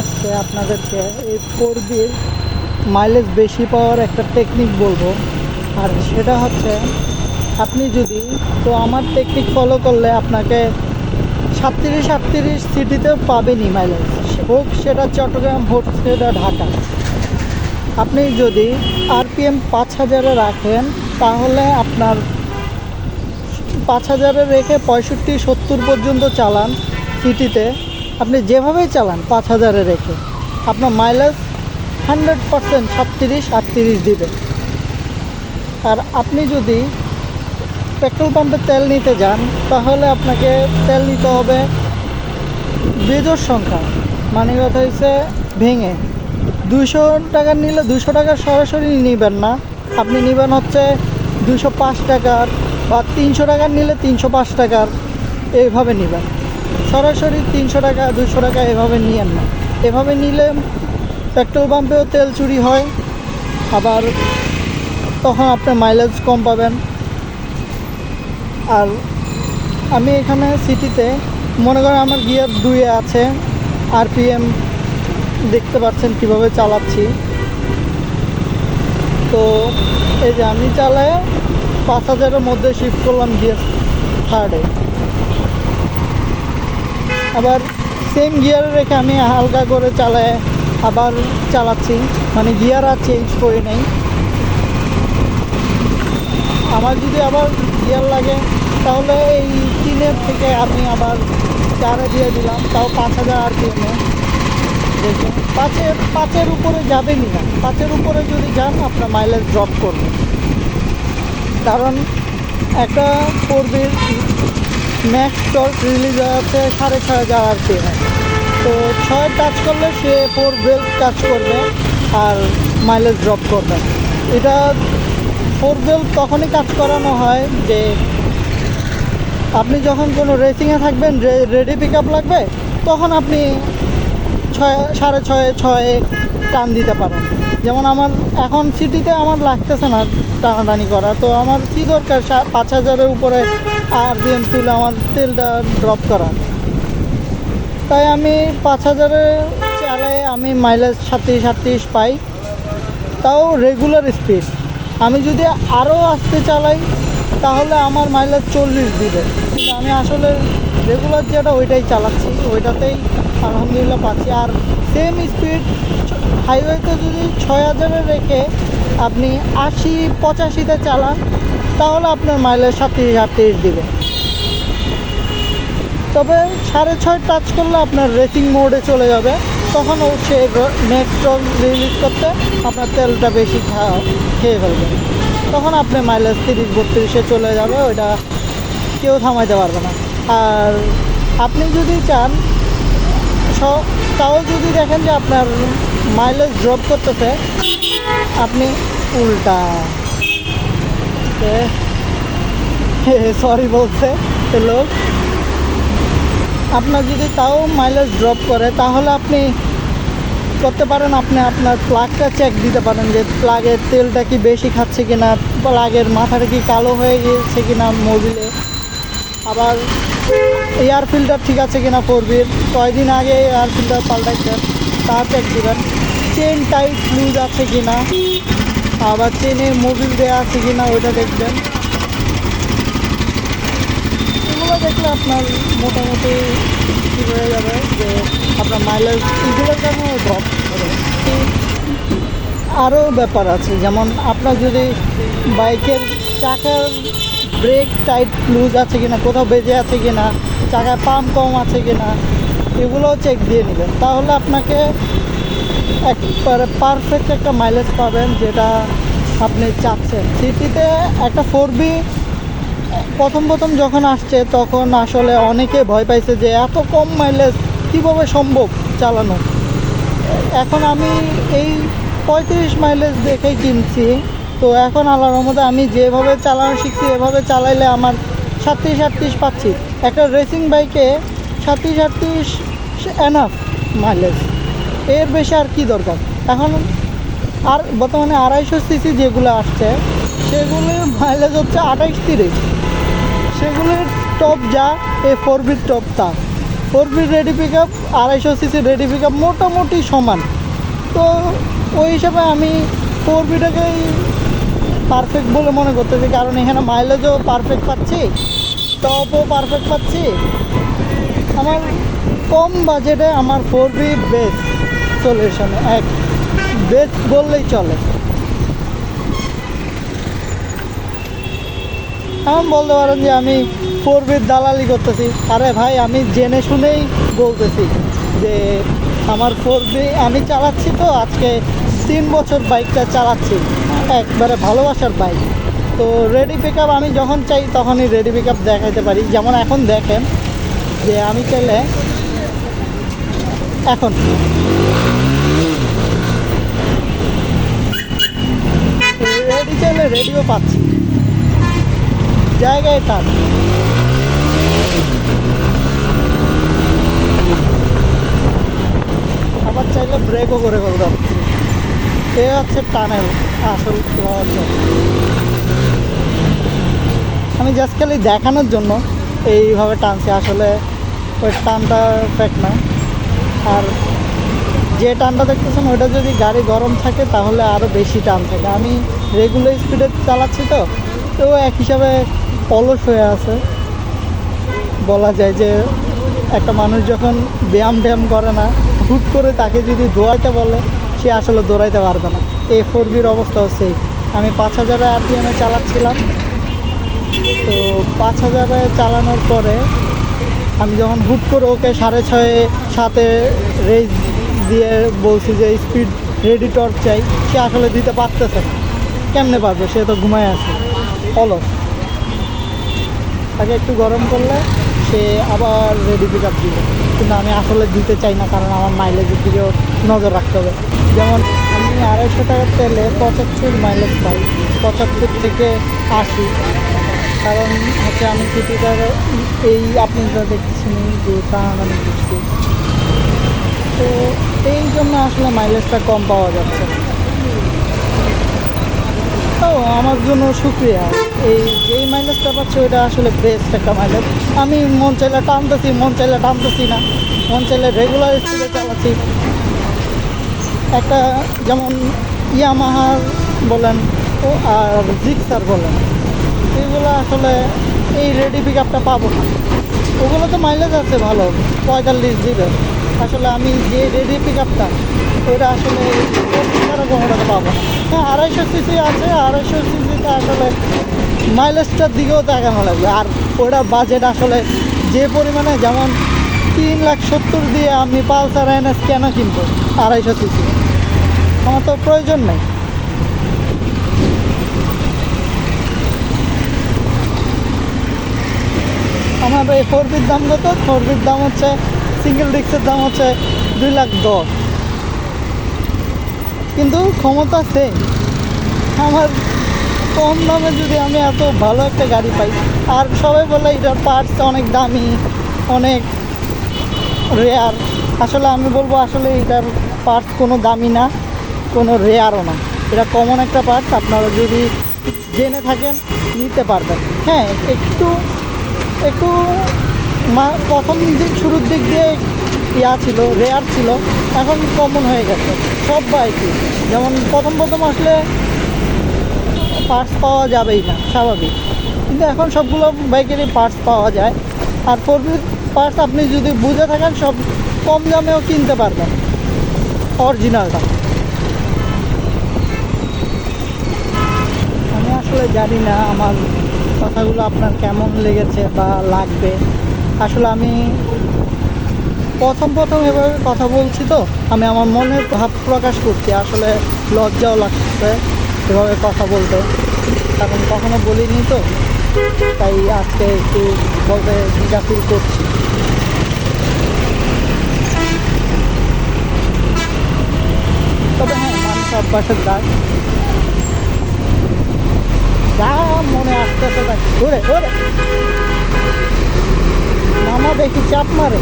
আজকে আপনাদেরকে এই ফোর বির মাইলেজ বেশি পাওয়ার একটা টেকনিক বলব। আর সেটা হচ্ছে, আপনি যদি, তো আমার টেকনিক ফলো করলে আপনাকে সাতত্রিশ আটত্রিশ সিটিতেও পাবেনই মাইলেজ হোক সেটা চট্টগ্রাম হোক সেটা ঢাকা। আপনি যদি আরপিএম পাঁচ হাজারে রাখেন, তাহলে আপনার পাঁচ হাজারে রেখে পঁয়ষট্টি, সত্তর পর্যন্ত চালান সিটিতে। আপনি যেভাবেই চালান, পাঁচ হাজারে রেখে আপনার মাইলেজ হান্ড্রেড পারসেন্ট সাতত্রিশ, আটত্রিশ দিবে। আর আপনি যদি পেট্রোল পাম্পে তেল নিতে যান, তাহলে আপনাকে তেল নিতে হবে বেজোর সংখ্যা। মানে কথা হচ্ছে ভেঙে। দুশো টাকা নিলে দুশো টাকা সরাসরি নেবেন না। আপনি নেবেন হচ্ছে দুশো পাঁচ টাকার বা তিনশো টাকার নিলে তিনশো পাঁচ টাকার। এইভাবে নেবেন। সরাসরি তিনশো টাকা, দুশো টাকা এভাবে নিয়েন না। এভাবে নিলে পেট্রোল পাম্পেও তেল চুরি হয়, আবার তখন আপনার মাইলেজ কম পাবেন। আর আমি এখানে সিটিতে মনে করেন আমার গিয়ার দুয়ে আছে আরপিএম দেখতে পাচ্ছেন কীভাবে চালাচ্ছি। তো এই যে আমি চালায় পাঁচ হাজারের মধ্যে শিফট করলাম গিয়ার থার্ডে আবার সেম গিয়ারে রেখে আমি হালকা করে চালায় আবার চালাচ্ছি। মানে গিয়ার আর চেঞ্জ করি নাই। আমার যদি আবার গিয়ার লাগে, তাহলে এই তিনের থেকে আমি আবার চারে দিয়ে দিলাম। তাও পাঁচ হাজার আর পিএমে দেখুন, পাঁচের পাঁচের উপরে যাবেনই না? পাঁচের উপরে যদি যান, আপনার মাইলেজ ড্রপ করবে। কারণ একটা ফোরবির ম্যাক্স টর্ক রিলিজ আছে সাড়ে ছয় হাজার আর পিএমে তো ছয় টাচ করলে সে ফোর বেল্ট টাচ করবে আর মাইলেজ ড্রপ করবে। এটা ফোর বেল্ট তখনই কাজ করানো হয় যে আপনি যখন কোনো রেসিংয়ে থাকবেন রেডি পিক আপ লাগবে, তখন আপনি ছয়, সাড়ে ছয়ে ছয়ে টান দিতে পারেন। যেমন আমার এখন সিটিতে আমার লাগতেছে না টানাটানি করা, তো আমার কী দরকার? পাঁচ হাজারের উপরে আর বিএম তুলে আমার তেলটা ড্রপ করা। তাই আমি পাঁচ হাজারে চালায় আমি মাইলেজ সাতত্রিশ সাতত্রিশ পাই। তাও রেগুলার স্পিড আমি যদি আরও আসতে চালাই, তাহলে আমার মাইলেজ চল্লিশ দিবে। আমি আসলে রেগুলার যেটা ওইটাই চালাচ্ছি, ওইটাতেই আলহামদুলিল্লাহ পাচ্ছি। আর সেম স্পিড হাইওয়েতে যদি ছয় হাজারে রেখে আপনি আশি, পঁচাশিতে চালান তাহলে আপনার মাইলেজ সাতত্রিশ আটত্রিশ দিবে। তবে সাড়ে ছয় টাচ করলে আপনার রেসিং মোডে চলে যাবে। তখন সে নেক্সট রিলিজ করতে আপনার তেলটা বেশি খেয়ে ফেলবে। তখন আপনি মাইলেজ তিরিশ বত্রিশে চলে যাবে, ওইটা কেউ থামাইতে পারবে না। আর আপনি যদি চান তাও যদি দেখেন যে আপনার মাইলেজ ড্রপ করতেছে, আপনি উল্টা সরি বলছে। লোক। আপনার যদি তাও মাইলেজ ড্রপ করে, তাহলে আপনি করতে পারেন, আপনি আপনার প্লাগটা চেক দিতে পারেন যে প্লাগের তেলটা কি বেশি খাচ্ছে কিনা প্লাগের মাথাটা কি কালো হয়ে গিয়েছে কিনা মোবিলে আবার এয়ার ফিল্টার ঠিক আছে কিনা ফোরবির কয়দিন আগে এয়ার ফিল্টার পাল্টাইছেন তা চেক দিবেন। চেন টাইট লুজ আছে কিনা? আবার চেনে মোবিল দেওয়া আছে কিনা ওইটা দেখবেন। এগুলো দেখলে আপনার মোটামুটি ঠিক হয়ে যাবে যে আপনার মাইলেজ এগুলোর কারণে ড্রপ হবে। আরও ব্যাপার আছে, যেমন আপনার যদি বাইকের চাকার ব্রেক টাইট লুজ আছে কিনা, কোথাও বেজে আছে কিনা, চাকায় পাম্প কম আছে কিনা, এগুলোও চেক দিয়ে নেবেন। তাহলে আপনাকে একবারে পারফেক্ট একটা মাইলেজ পাবেন যেটা আপনি চাচ্ছেন। সিটিতে একটা ফোর বি প্রথম প্রথম যখন আসছে, তখন আসলে অনেকে ভয় পাইছে যে এত কম মাইলেজ কীভাবে সম্ভব চালানো? এখন আমি এই পঁয়ত্রিশ মাইলেজ দেখেই কিনছি, তো এখন আল্লাহর রহমতে আমি যেভাবে চালানো শিখছি, এভাবে চালাইলে আমার সাতত্রিশ, আটত্রিশ পাচ্ছি। একটা রেসিং বাইকে সাতত্রিশ, আটত্রিশ এনাফ মাইলেজ এর বেশি আর কি দরকার? এখন আর বর্তমানে আড়াইশো সিসি যেগুলো আসছে, সেগুলোর মাইলেজ হচ্ছে আঠাইশ তিরিশ। সেগুলোর টপ যা এ ফোর বিট টপ তা four V ready pick up আড়াইশো সিসি রেডি পিক আপ মোটামুটি সমান। তো ওই হিসাবে আমি ফোর বিটাকেই পারফেক্ট বলে মনে করতেছি, কারণ এখানে মাইলেজও পারফেক্ট পাচ্ছি টপও পারফেক্ট পাচ্ছি। আমার কম বাজেটে আমার ফোর বি বেস্ট এক বেস্ট বললেই চলে। এমন বলতে পারেন যে আমি ফোর বির দালালি করতেছি। আরে ভাই, আমি জেনে শুনেই বলতেছি যে আমার ফোর বি আমি চালাচ্ছি তো, আজকে তিন বছর বাইকটা চালাচ্ছি, একবারে ভালোবাসার বাইক। তো রেডি পিক আমি যখন চাই তখনই রেডি পিক দেখাইতে পারি। যেমন এখন দেখেন যে আমি চাইলে এখন। রেডি চাইলে রেডিও পাচ্ছি। জায়গায় টান আবার চাইলে ব্রেকও করে পারছি এ হচ্ছে টানেল আসল আমি জাস্ট খালি দেখানোর জন্য এইভাবে টানছি। আসলে ওই টানটা ফ্যাক্ট না। আর যে টানটা দেখতেছেন, ওইটা যদি গাড়ি গরম থাকে তাহলে আরও বেশি টান থাকে। আমি রেগুলার স্পিডে চালাচ্ছি তো তো এক হিসাবে অলস হয়ে আছে। বলা যায় যে একটা মানুষ যখন ব্যায়াম ব্যায়াম করে না, হুট করে তাকে যদি দৌড়াইতে বলে, সে আসলে দৌড়াইতে পারবে না। এ ফোর বির অবস্থা হচ্ছে আমি পাঁচ হাজারে আরপিএমে চালাচ্ছিলাম। তো পাঁচ হাজারে চালানোর পরে আমি যখন হুট করে ওকে সাড়ে ছয়ে সাথে রেস দিয়ে বলছি যে স্পিড রেডি টর্চ চাই। সে আসলে দিতে পারতেছে না। কেমনে পারবে? সে তো ঘুমায় আছে। অলস তাকে একটু গরম করলে সে আবার রেডি পিক আপ দিবে। কিন্তু আমি আসলে দিতে চাই না, কারণ আমার মাইলেজের দিকেও নজর রাখতে হবে। যেমন আমি আড়াইশো টাকার তেলে পঁচাত্তর মাইলেজ পাই। পঁচাত্তর থেকে আশি। কারণ হচ্ছে আমি সিটিটার এই আপনি যা দেখছেন যে টানাটানি করছি তো এই জন্য আসলে মাইলেজটা কম পাওয়া যাচ্ছে। তো আমার জন্য শুক্রিয়া। এই যেই মাইলেজটা পাচ্ছি, ওইটা আসলে বেস্ট একটা মাইলেজ আমি মন চাইলে টানতেছি, মন চাইলে টানতেছি না। মন চাইলে রেগুলার স্পিডে চালাচ্ছি। একটা যেমন ইয়ামাহার বলেন, ও, আর জিক্সার বলেন, এগুলো আসলে এই রেডি পিক আপটা পাবো না। ওগুলো তো মাইলেজ আছে ভালো, পঁয়তাল্লিশ দিবে আসলে আমি যে রেডি পিক আপটা ওইটা আসলে কোনোটাতে পাবো। হ্যাঁ আড়াইশো সিসি আছে, আড়াইশো সিসিতে আসলে মাইলেজটার দিকেও দেখানো লাগবে। আর ওটা বাজেট আসলে যে পরিমাণে, যেমন তিন লাখ সত্তর দিয়ে আমি পালসার এনএস কেন কিনবো? আড়াইশো সিসি আমার তো প্রয়োজন নেই। আমার এই ফোর বির দাম কত? ফোর বির দাম হচ্ছে সিঙ্গেল ডিস্কের দাম হচ্ছে দুই লাখ দশ। কিন্তু ক্ষমতা সেম আমার কম দামে যদি আমি এত ভালো একটা গাড়ি পাই, আর সবাই বলে এটার পার্টস অনেক দামি, অনেক রেয়ার আসলে আমি বলব, আসলে এটার পার্টস কোনো দামি না, কোনো রেয়ারও না। এটা কমন একটা পার্টস আপনারা যদি জেনে থাকেন, নিতে পারবেন। হ্যাঁ একটু একটু প্রথম দিক, শুরুর দিক দিয়ে ইয়া ছিল রেয়ার ছিল, এখন কমন হয়ে গেছে, সব বাইকই যেমন প্রথম প্রথম আসলে পার্টস পাওয়া যাবেই না, স্বাভাবিক। কিন্তু এখন সবগুলো বাইকেরই পার্টস পাওয়া যায়। আর ফোর পার্টস আপনি যদি বুঝে থাকেন, সব কম দামেও কিনতে পারবেন অরিজিনালটা আমি আসলে জানি না আমার কথাগুলো আপনার কেমন লেগেছে বা লাগবে। আসলে আমি প্রথম প্রথম এভাবে কথা বলছি তো, আমি আমার মনের ভাব প্রকাশ করছি, আসলে লজ্জাও লাগছে এভাবে কথা বলতে। কারণ কখনো বলিনি তো, তাই আজকে একটু বলতে দ্বিধা করছি। তবে হ্যাঁ মানুষ অভ্যাসের দাগ যা মনে আসতেছে তাই। ওরে ওরে! Ama ben hiç yapmadım.